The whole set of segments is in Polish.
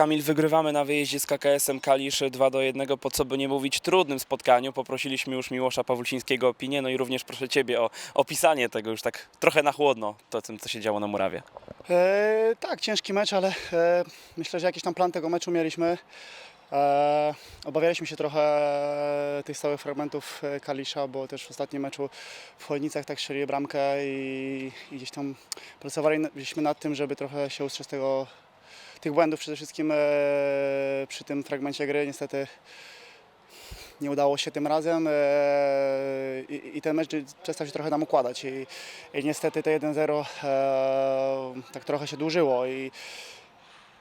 Kamil, wygrywamy na wyjeździe z KKS-em Kalisz 2 do 1, po co by nie mówić trudnym spotkaniu. Poprosiliśmy już Miłosza Pawlusińskiego o opinię, no i również proszę Ciebie o opisanie tego już tak trochę na chłodno, to tym, co się działo na murawie. E, tak, ciężki mecz, ale e, myślę, że jakiś tam plan tego meczu mieliśmy. E, obawialiśmy się trochę tych stałych fragmentów e, Kalisza, bo też w ostatnim meczu w Chojnicach tak strzeliły bramkę i, i gdzieś tam pracowaliśmy nad tym, żeby trochę się ustrzec tego, tych błędów przede wszystkim e, przy tym fragmencie gry. Niestety nie udało się tym razem e, i, i ten mecz przestał się trochę nam układać i, i niestety te 1-0 e, tak trochę się dłużyło i,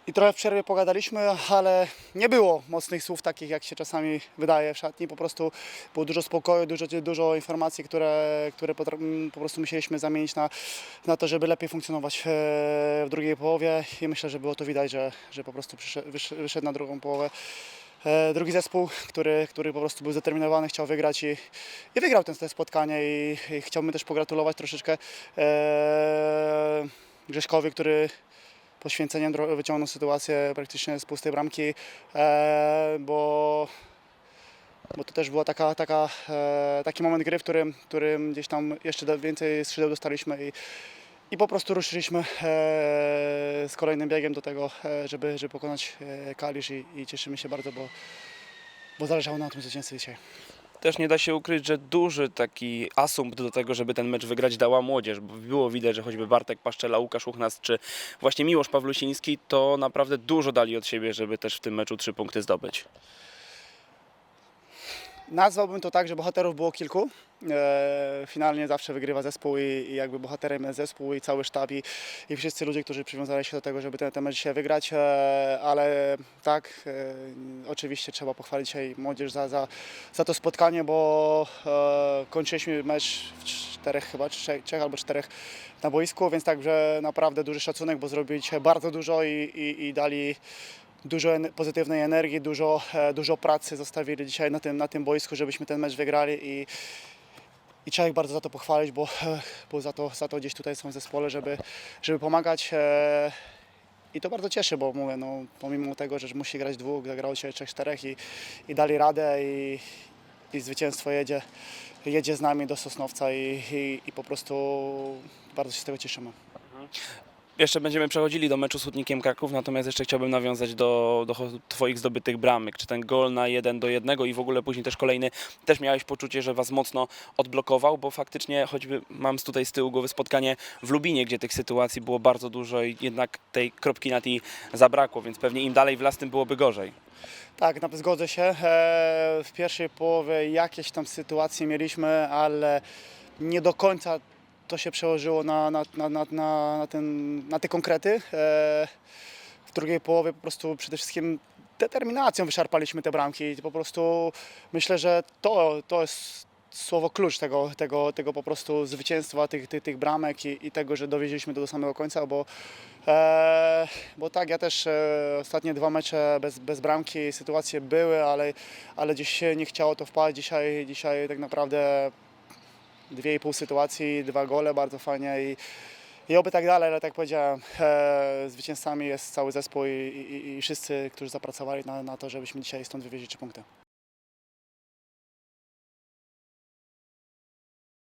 i trochę w przerwie pogadaliśmy, ale nie było mocnych słów takich, jak się czasami wydaje w szatni. Po prostu było dużo spokoju, dużo, dużo informacji, które, które po prostu musieliśmy zamienić na, na to, żeby lepiej funkcjonować e, w drugiej połowie. I myślę, że było to widać, że, że po prostu przyszedł, wysz- wyszedł na drugą połowę. E, drugi zespół, który, który po prostu był zdeterminowany, chciał wygrać i, i wygrał ten, te spotkanie. I, i chciałbym też pogratulować troszeczkę e, Grześkowi, który poświęceniem wyciągnął sytuację praktycznie z pustej bramki, e, bo, bo to też była taka, taka, e, taki moment gry, w którym, w którym gdzieś tam jeszcze więcej skrzydeł dostaliśmy i, i po prostu ruszyliśmy e, z kolejnym biegiem do tego, żeby, żeby pokonać Kalisz i, i cieszymy się bardzo, bo, bo zależało na tym zwycięstwie dzisiaj. Też nie da się ukryć, że duży taki asumpt do tego, żeby ten mecz wygrać dała młodzież, bo było widać, że choćby Bartek Paszczela, Łukasz Uchnas czy właśnie Miłosz Pawlusiński to naprawdę dużo dali od siebie, żeby też w tym meczu trzy punkty zdobyć. Nazwałbym to tak, że bohaterów było kilku. E, finalnie zawsze wygrywa zespół i, jakby bohaterem jest zespół i cały sztab i, i wszyscy ludzie, którzy przywiązali się do tego, żeby ten, mecz dzisiaj wygrać, e, ale tak, e, oczywiście trzeba pochwalić dzisiaj młodzież za, za, za to spotkanie, bo kończyliśmy mecz w czterech chyba, trzech, trzech albo czterech na boisku, więc także naprawdę duży szacunek, bo zrobili dzisiaj bardzo dużo i, i, i dali dużo pozytywnej energii, dużo, e, dużo pracy zostawili dzisiaj na tym, na tym boisku, żebyśmy ten mecz wygrali i, i trzeba ich bardzo za to pochwalić, bo, e, bo za, to, za to gdzieś tutaj są w zespole, żeby, żeby pomagać. e, I to bardzo cieszy, bo mówię, no, pomimo tego, że musi grać dwóch, zagrało się trzech, czterech i, i dali radę i, i zwycięstwo jedzie, jedzie z nami do Sosnowca i, i, i po prostu bardzo się z tego cieszymy. Jeszcze będziemy przechodzili do meczu z Hutnikiem Kraków, natomiast jeszcze chciałbym nawiązać do, do Twoich zdobytych bramek. Czy ten gol na 1 do 1 i w ogóle później też kolejny, też miałeś poczucie, że Was mocno odblokował, bo faktycznie choćby mam tutaj z tyłu głowy spotkanie w Lubinie, gdzie tych sytuacji było bardzo dużo i jednak tej kropki na tej zabrakło, więc pewnie im dalej w las, tym byłoby gorzej. Tak, zgodzę się. E, W pierwszej połowie jakieś tam sytuacje mieliśmy, ale nie do końca to się przełożyło na, na, na, na, na, ten, na te konkrety. E, W drugiej połowie po prostu przede wszystkim determinacją wyszarpaliśmy te bramki. I Po prostu myślę, że to, to jest słowo klucz tego, tego, tego po prostu zwycięstwa tych, tych, tych bramek i, i tego, że dowieźliśmy to do samego końca, bo, e, bo tak, ja też e, ostatnie dwa mecze bez, bez bramki, sytuacje były, ale, ale gdzieś się nie chciało to wpaść. Dzisiaj, dzisiaj tak naprawdę dwie i pół sytuacji, dwa gole, bardzo fajnie i, i oby tak dalej, ale tak jak powiedziałem, e, zwycięzcami jest cały zespół i, i, i wszyscy, którzy zapracowali na, na to, żebyśmy dzisiaj stąd wywieźli trzy punkty.